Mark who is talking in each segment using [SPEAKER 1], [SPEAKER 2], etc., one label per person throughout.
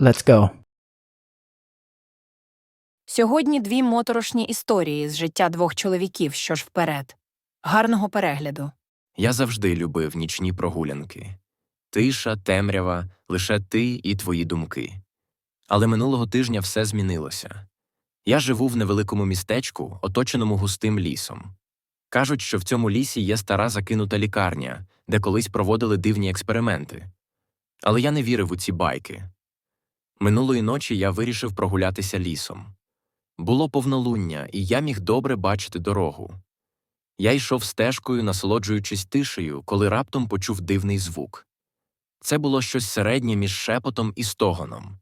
[SPEAKER 1] Let's go.
[SPEAKER 2] Сьогодні дві моторошні історії з життя двох чоловіків, що ж вперед. Гарного перегляду.
[SPEAKER 3] Я завжди любив нічні прогулянки. Тиша, темрява, лише ти і твої думки. Але минулого тижня все змінилося. Я живу в невеликому містечку, оточеному густим лісом. Кажуть, що в цьому лісі є стара закинута лікарня, де колись проводили дивні експерименти. Але я не вірив у ці байки. Минулої ночі я вирішив прогулятися лісом. Було повнолуння, і я міг добре бачити дорогу. Я йшов стежкою, насолоджуючись тишею, коли раптом почув дивний звук. Це було щось середнє між шепотом і стогоном.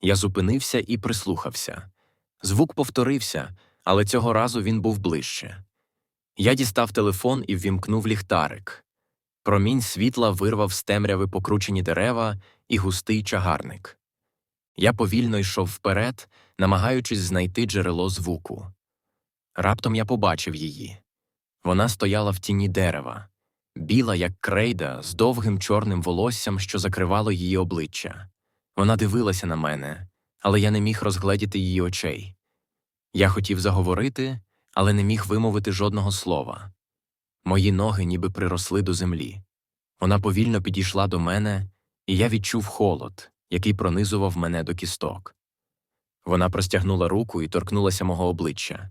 [SPEAKER 3] Я зупинився і прислухався. Звук повторився, але цього разу він був ближче. Я дістав телефон і ввімкнув ліхтарик. Промінь світла вирвав з темряви покручені дерева і густий чагарник. Я повільно йшов вперед, намагаючись знайти джерело звуку. Раптом я побачив її. Вона стояла в тіні дерева, біла, як крейда, з довгим чорним волоссям, що закривало її обличчя. Вона дивилася на мене, але я не міг розгледіти її очей. Я хотів заговорити, але не міг вимовити жодного слова. Мої ноги ніби приросли до землі. Вона повільно підійшла до мене, і я відчув холод, який пронизував мене до кісток. Вона простягнула руку і торкнулася мого обличчя.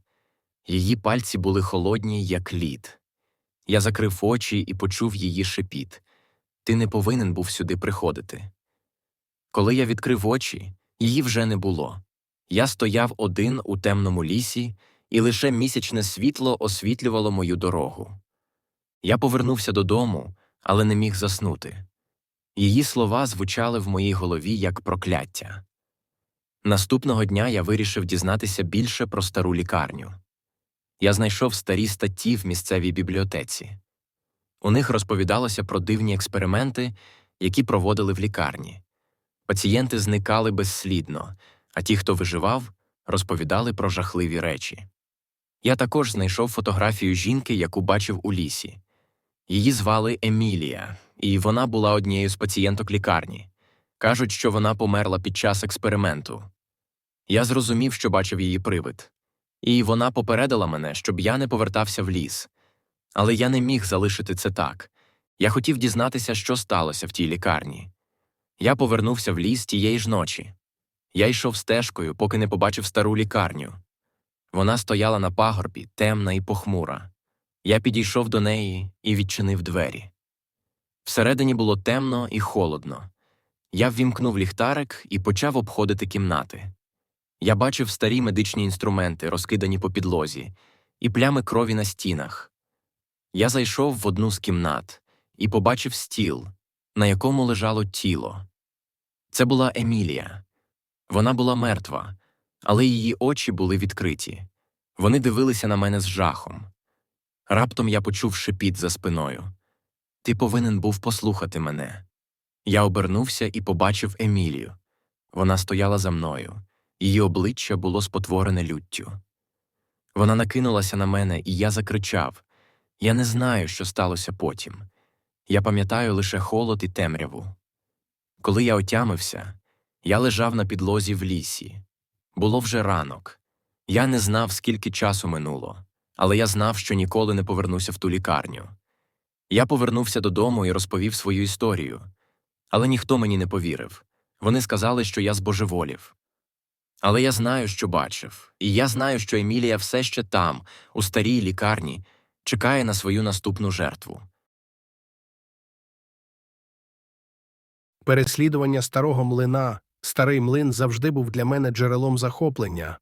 [SPEAKER 3] Її пальці були холодні, як лід. Я закрив очі і почув її шепіт. Ти не повинен був сюди приходити. Коли я відкрив очі, її вже не було. Я стояв один у темному лісі, і лише місячне світло освітлювало мою дорогу. Я повернувся додому, але не міг заснути. Її слова звучали в моїй голові як прокляття. Наступного дня я вирішив дізнатися більше про стару лікарню. Я знайшов старі статті в місцевій бібліотеці. У них розповідалося про дивні експерименти, які проводили в лікарні. Пацієнти зникали безслідно, а ті, хто виживав, розповідали про жахливі речі. Я також знайшов фотографію жінки, яку бачив у лісі. Її звали Емілія, і вона була однією з пацієнток лікарні. Кажуть, що вона померла під час експерименту. Я зрозумів, що бачив її привид. І вона попередила мене, щоб я не повертався в ліс. Але я не міг залишити це так. Я хотів дізнатися, що сталося в тій лікарні. Я повернувся в ліс тієї ж ночі. Я йшов стежкою, поки не побачив стару лікарню. Вона стояла на пагорбі, темна і похмура. Я підійшов до неї і відчинив двері. Всередині було темно і холодно. Я ввімкнув ліхтарик і почав обходити кімнати. Я бачив старі медичні інструменти, розкидані по підлозі, і плями крові на стінах. Я зайшов в одну з кімнат і побачив стіл, на якому лежало тіло. Це була Емілія. Вона була мертва, але її очі були відкриті. Вони дивилися на мене з жахом. Раптом я почув шепіт за спиною. Ти повинен був послухати мене. Я обернувся і побачив Емілію. Вона стояла за мною. Її обличчя було спотворене люттю. Вона накинулася на мене, і я закричав Я не знаю, що сталося потім. Я пам'ятаю лише холод і темряву. Коли я отямився, я лежав на підлозі в лісі. Було вже ранок. Я не знав, скільки часу минуло, але я знав, що ніколи не повернуся в ту лікарню. Я повернувся додому і розповів свою історію. Але ніхто мені не повірив. Вони сказали, що я збожеволів. Але я знаю, що бачив, і я знаю, що Емілія все ще там, у старій лікарні, чекає на свою наступну жертву.
[SPEAKER 4] Переслідування старого млина, старий млин завжди був для мене джерелом захоплення.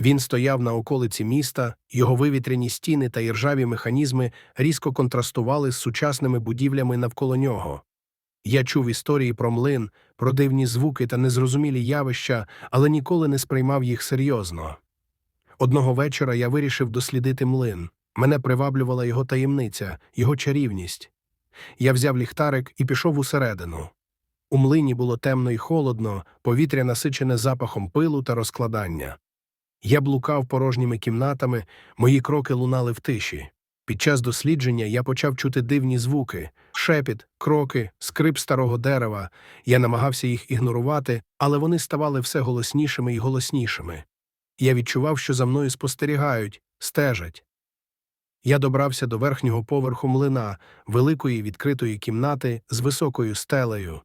[SPEAKER 4] Він стояв на околиці міста, його вивітряні стіни та іржаві механізми різко контрастували з сучасними будівлями навколо нього. Я чув історії про млин, про дивні звуки та незрозумілі явища, але ніколи не сприймав їх серйозно. Одного вечора я вирішив дослідити млин. Мене приваблювала його таємниця, його чарівність. Я взяв ліхтарик і пішов усередину. У млині було темно і холодно, повітря насичене запахом пилу та розкладання. Я блукав порожніми кімнатами, мої кроки лунали в тиші. Під час дослідження я почав чути дивні звуки шепіт, кроки, скрип старого дерева. Я намагався їх ігнорувати, але вони ставали все голоснішими і голоснішими. Я відчував, що за мною спостерігають, стежать. Я добрався до верхнього поверху млина, великої відкритої кімнати з високою стелею.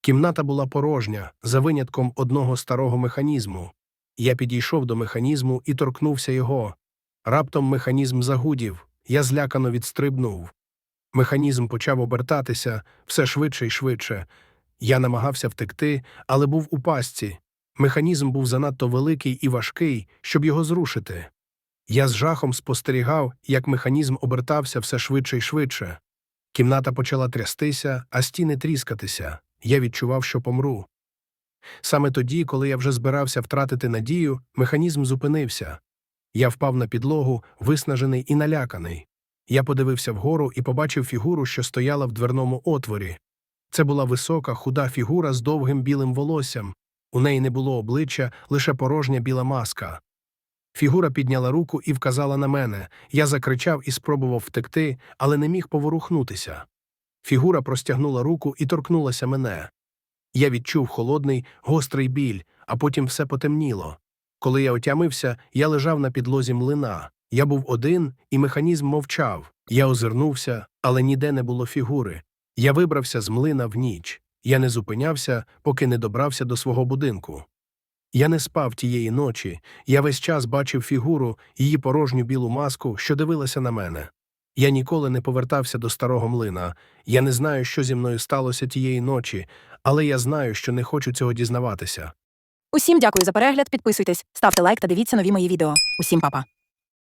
[SPEAKER 4] Кімната була порожня, за винятком одного старого механізму. Я підійшов до механізму і торкнувся його. Раптом механізм загудів, я злякано відстрибнув. Механізм почав обертатися все швидше і швидше. Я намагався втекти, але був у пастці. Механізм був занадто великий і важкий, щоб його зрушити. Я з жахом спостерігав, як механізм обертався все швидше і швидше. Кімната почала трястися, а стіни тріскатися. Я відчував, що помру. Саме тоді, коли я вже збирався втратити надію, механізм зупинився. Я впав на підлогу, виснажений і наляканий. Я подивився вгору і побачив фігуру, що стояла в дверному отворі. Це була висока, худа фігура з довгим білим волоссям. У неї не було обличчя, лише порожня біла маска. Фігура підняла руку і вказала на мене. Я закричав і спробував втекти, але не міг поворухнутися. Фігура простягнула руку і торкнулася мене. Я відчув холодний, гострий біль, а потім все потемніло. Коли я отямився, я лежав на підлозі млина. Я був один, і механізм мовчав. Я озирнувся, але ніде не було фігури. Я вибрався з млина в ніч. Я не зупинявся, поки не добрався до свого будинку. Я не спав тієї ночі, я весь час бачив фігуру, її порожню білу маску, що дивилася на мене. Я ніколи не повертався до старого млина. Я не знаю, що зі мною сталося тієї ночі, але я знаю, що не хочу цього дізнаватися.
[SPEAKER 2] Усім дякую за перегляд. Підписуйтесь, ставте лайк та дивіться нові мої відео. Усім па-па.